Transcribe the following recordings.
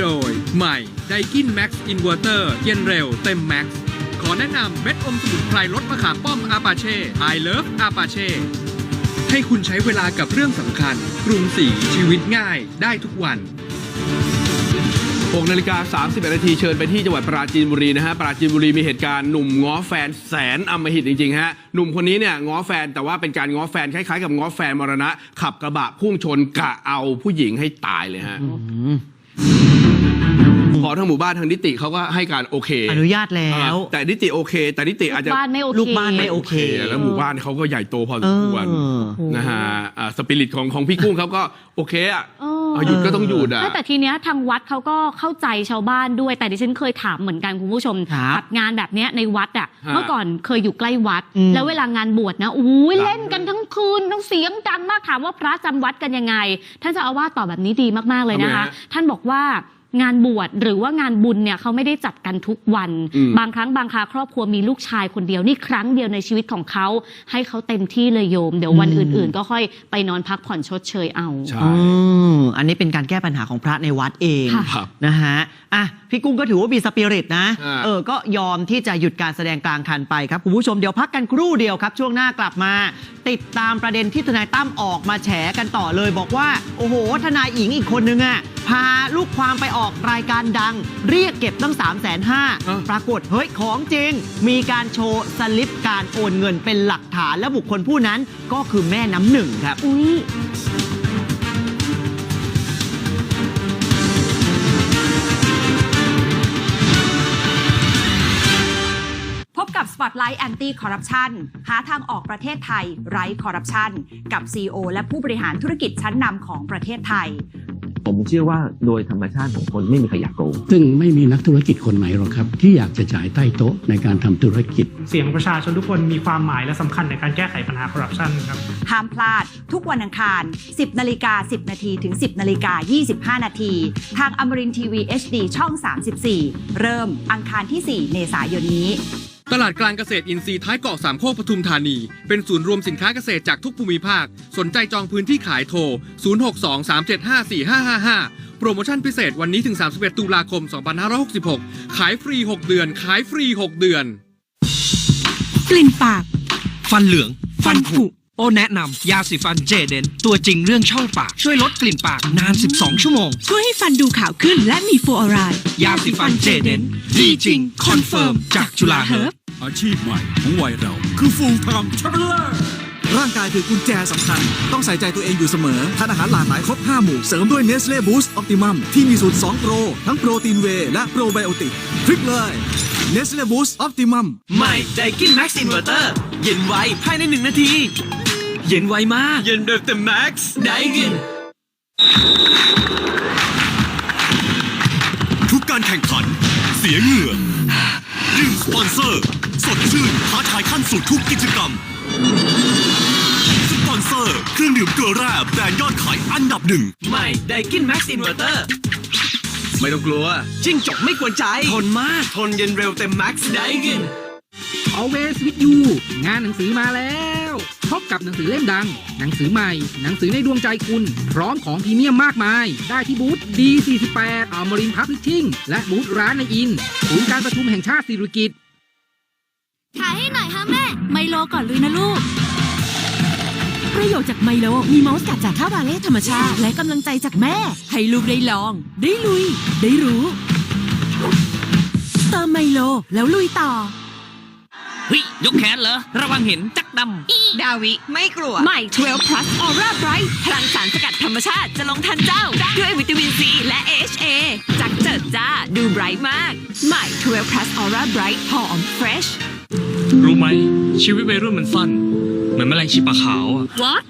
โดย ใหม่ไดกินแม็กซ์อินเวอร์เตอร์เย็นเร็วเต็มแม็กซ์ขอแนะนำเม็ดอมสมุนไพรลดมะขามป้อมอาปาเช่ I love อาปาเช่ให้คุณใช้เวลากับเรื่องสำคัญกรุงศรีชีวิตง่ายได้ทุกวัน6นาฬิกา31นาทีเชิญไปที่จังหวัดปราจีนบุรีนะฮะปราจีนบุรีมีเหตุการณ์หนุ่มง้อแฟนแสนอำมหิตจริงๆฮะหนุ่มคนนี้เนี่ยง้อแฟนแต่ว่าเป็นการง้อแฟนคล้ายๆกับง้อแฟนมรณะ ขับกระบะพุ่งชนกะเอาผู้หญิงให้ตายเลยฮะพ อทางหมู่บ้านทางนิติเขาก็ให้การโอเคอนุญาตแล้ว แต่นิติโอเค แต่นิติอาจจะบ้านไม่โอเคลูกบ้านไม่โอเค แล้วหมู่บ้านเขาก็ใหญ่โตพอสมควรเออนะฮะอ่าสปิริตของของพี่กุ้งเขาก็โอเคอะเออเอาหยุดก็ต้องหยุดอะไม่แต่ทีเนี้ยทางวัดเขาก็เข้าใจชาวบ้านด้วย แต่ดิฉันเคยถามเหมือนกันคุณผู้ชมครับจัดงานแบบเนี้ยในวัดอะฮะเมื่อก่อนเคยอยู่ใกล้วัดอืมแล้วเวลางานบวชนะอู้ยเล่นกันทั้งคืนทั้งเสียงดังมากถามว่าพระจำวัดกันยังไง ท่านเจ้าอาวาสตอบแบบนี้ดีมากๆเลยนะคะทำไมฮะท่านบอกว่า งานบวชหรือว่างานบุญเนี่ยเขาไม่ได้จัดกันทุกวัน อืม บางครั้งบางคราครอบครัวมีลูกชายคนเดียวนี่ครั้งเดียวในชีวิตของเขาให้เขาเต็มที่เลยโยม เดี๋ยววันอืมอื่น ๆ ก็ค่อยไปนอนพักผ่อนชดเชยเอา ใช่ อืมอันนี้เป็นการแก้ปัญหาของพระในวัดเองค่ะ ครับนะฮะอะพี่กุ้งก็ถือว่ามีสปิริตนะอ่า เออก็ยอมที่จะหยุดการแสดงกลางคันไปครับคุณผู้ชมเดี๋ยวพักกันครู่เดียวครับ ช่วงหน้ากลับมา ติดตามประเด็นที่ทนายตั้มออกมาแฉกันต่อเลย บอกว่า โอ้โห ทนายอิงอีกคนนึงอะพาลูกความไปออกรายการดัง เรียกเก็บตั้ง 3 5 0 0 0อะ0ปรากฏ เฮ้ย ของจริง มีการโชว์สลิปการโอนเงินเป็นหลักฐานและบุคคลผู้นั้นก็คือแม่น้ำหนึ่งครับอุ้ยพบกับ Spotlight Anti Corruption หาทางออกประเทศไทยไร้คอร์รัปชันกับ CEO และผู้บริหารธุรกิจชั้นนำของประเทศไทย ผมเชื่อว่าโดยธรรมชาติของคนไม่มีใครอยากโกง ซึ่งไม่มีนักธุรกิจคนไหนหรอกครับ ที่อยากจะจ่ายใต้โต๊ะในการทำธุรกิจ เสียงประชาชนทุกคนมีความหมายและสำคัญในการแก้ไขปัญหาคอร์รัปชันครับห้ามพลาด ทุกวันอังคาร 10นาฬิกา10 นาทีถึง 10นาฬิกา25 นาที ทางอมรินทีวี HD ช่อง 34 เริ่มอังคารที่ 4 เมษายนนี้ ตลาดกลางเกษตรอินทรีย์ท้ายเกาะสามโคกปทุมธานี เป็นศูนย์รวมสินค้าเกษตรจากทุกภูมิภาค สนใจจองพื้นที่ขายโทร 0623754555 โปรโมชั่นพิเศษวันนี้ถึง 31 ตุลาคม 2566 ขายฟรี 6 เดือน ขายฟรี 6 เดือน กลิ่นปาก ฟันเหลือง ฟันผุ โอแนะนำยาสีฟันเจเดน ตัวจริงเรื่องช่องปาก ช่วยลดกลิ่นปากนาน 12 ชั่วโมง ช่วยให้ฟันดูขาวขึ้นและมีฟลูออไรด์ยาสีฟันเจเดนดีจริงคอนเฟิร์มจากจุฬาเฮิร์บ อาชีพใหม่ของวัยเรา คือ full time traveler ร่างกายคือกุญแจสำคัญ ต้องใส่ใจตัวเองอยู่เสมอ ทานอาหารหลากหลายครบ 5 หมู่ เสริมด้วย Nestle Boost Optimum ที่มีสูตร 2 โปร ทั้งโปรตีนเวย์และโปรไบโอติกคลิกเลย Nestle Boost Optimum ใหม่ไดกินแม็กซ์อินเวอร์เตอร์เย็นไวภายในหนึ่งนาที เย็นไวมาก เย็นเร็วเต็มแม็กซ์ไดกินทุกการแข่งขัน เสียเหงื่อดื่มสปอนเซอร์ สดชื่นท้าทายขั้นสุดทุกกิจกรรม สปอนเซอร์ เครื่องดื่มเกลือแร่แบรนด์ยอดขายอันดับหนึ่ง ใหม่ไดกินแม็กซ์อินเวอร์เตอร์ ไม่ต้องกลัว จิ้งจกไม่กวนใจ ทนมาก ทนเย็นเร็วเต็มแม็กซ์ไดกิน Always with you งานหนังสือมาแล้วพบกับหนังสือเล่มดัง หนังสือใหม่ หนังสือในดวงใจคุณ พร้อมของพรีเมียมมากมาย ได้ที่บูธ D48 อัลมรินพับลิชชิ่ง และบูธร้านในอิน ศูนย์การประชุมแห่งชาติสิริกิต ถ่ายให้หน่อยค่ะแม่ ไมโลก่อนเลยนะลูก ประโยชน์จากไมโล มีมอสกัดจากข้าวบาเล่ธรรมชาติ และกำลังใจจากแม่ ให้ลูกได้ลอง ได้ลุย ได้รู้เติมไมโลแล้วลุยต่อ เฮ้ยยกแขนเหรอ ระวังเห็นจักดำ ดาวิไม่กลัว ใหม่ 12 plus aura bright พลังสารสกัดธรรมชาติจะลงทันเจ้า ด้วยวิตามินซีและ AHA จากเจิดจ้า ดูไบรท์มาก ใหม่ 12 plus aura bright หอม fresh รู้ไหม ชีวิตวัยรุ่นมันสั้น เหมือนแมลงชีปะขาวอะ what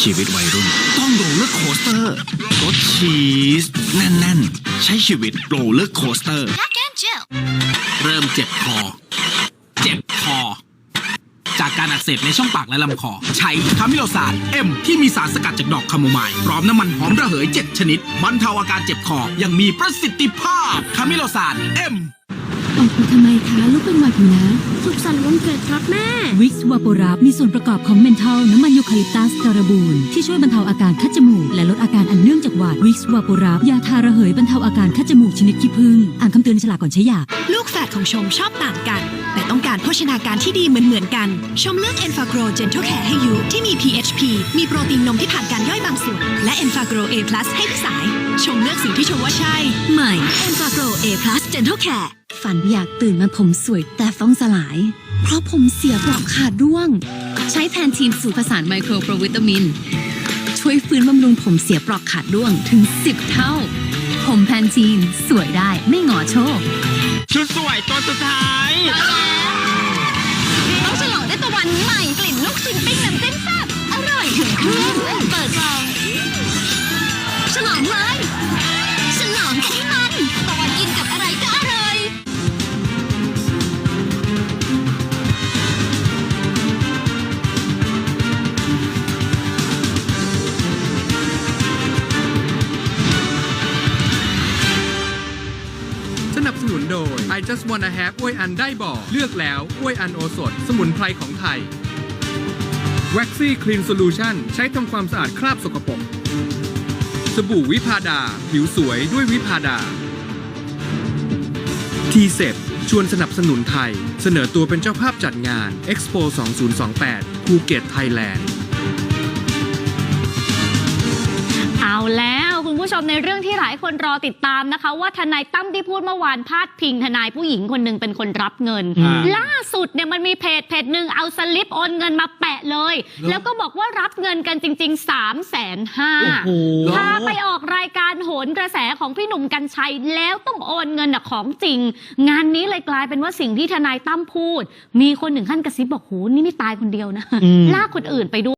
ชีวิตวัยรุ่น ต้องโรลเลอร์โคสเตอร์รสชีสแน่นๆ ใช้ชีวิตโรลเลอร์โคสเตอร์เริ่มเจ็บคอ เจ็บคอ จากการอักเสบในช่องปากและลำคอ ใช้คามิโลซานเอ็มที่มีสารสกัดจากดอกคาโมไมล์พร้อมน้ำมันหอมระเหย 7 ชนิดบรรเทาอาการเจ็บคออย่างมีประสิทธิภาพคามิโลซานเอ็ม ออกไปทำไมคะลูกเป็นหวัดอยู่นะ สุขสันต์วันเกิดครับแม่ วิกซ์วาโปรับมีส่วนประกอบของเมนทอลน้ำมันยูคาลิปตัสการบูนที่ช่วยบรรเทาอาการคัดจมูก และลดอาการอันเนื่องจากหวัดวิกซ์วาโปรับยาทาระเหยบรรเทาอาการคัดจมูกชนิดขี้ผึ้งอ่านคำเตือนในฉลากก่อนใช้ยาลูกแฝดของชมชอบต่างกัน แต่ต้องการโภชนาการที่ดีเหมือนเหมือนๆกัน ชมเลือก e n f a g r o Gentle Care ให้ยูที่มี PHP มีโปรตีนนมที่ผ่านการย่อยบางส่วนและ e n f a g r o A+ ให้พี่สาย ชมเลือกสิ่งที่ชมว่าใช่ใหม่ e n f a g r o A+ Gentle Care ฝันอยากตื่นมาผมสวยแต่ฟ้องสลาย เพราะผมเสียปลอกขาดร่วง ใช้แพนทีนสูตรผสานไมโครโปรวิตามิน ช่วยฟื้นบำรุงผมเสียปลอกขาดร่วงถึง 10 เท่า ผมแพนทีนสวยได้ไม่หงอโชคชุดสวยตัวสุดท้าย สนับสนุนโดย I just wanna have อ้วยอันได้บ่อเลือกแล้วอ้วยอันโอสถ สมุนไพรของไทย Waxy Clean Solution ใช้ทำความสะอาดคราบสกปรกสบู่วิพาดา ผิวสวยด้วยวิพาดาทีเซ็ชวนสนับสนุนไทย เสนอตัวเป็นเจ้าภาพจัดงาน Expo 2028 ภูเก็ตไทยแลนด์ เอาแล้ว ผู้ชมในเรื่องที่หลายคนรอติดตามนะคะ ว่าทนายตั้มที่พูดเมื่อวานพาดพิงทนายผู้หญิงคนหนึ่งเป็นคนรับเงิน อ่าล่าสุดเนี่ยมันมีเพจเพจหนึ่งเอาสลิปโอนเงินมาแปะเลยแล้วก็บอกว่ารับเงินกันจริง ๆ 3 5 0 0 0โอ้โหพาไปออกรายการโหนกระแสของพี่หนุ่มกัญชัย แล้วต้องโอนเงินน่ะของจริง งานนี้เลยกลายเป็นว่าสิ่งที่ทนายตั้มพูด มีคนหนึ่งขั้นกระซิบบอกโหนี่ไม่ตายคนเดียวนะอืม ลากคนอื่นไปด้วย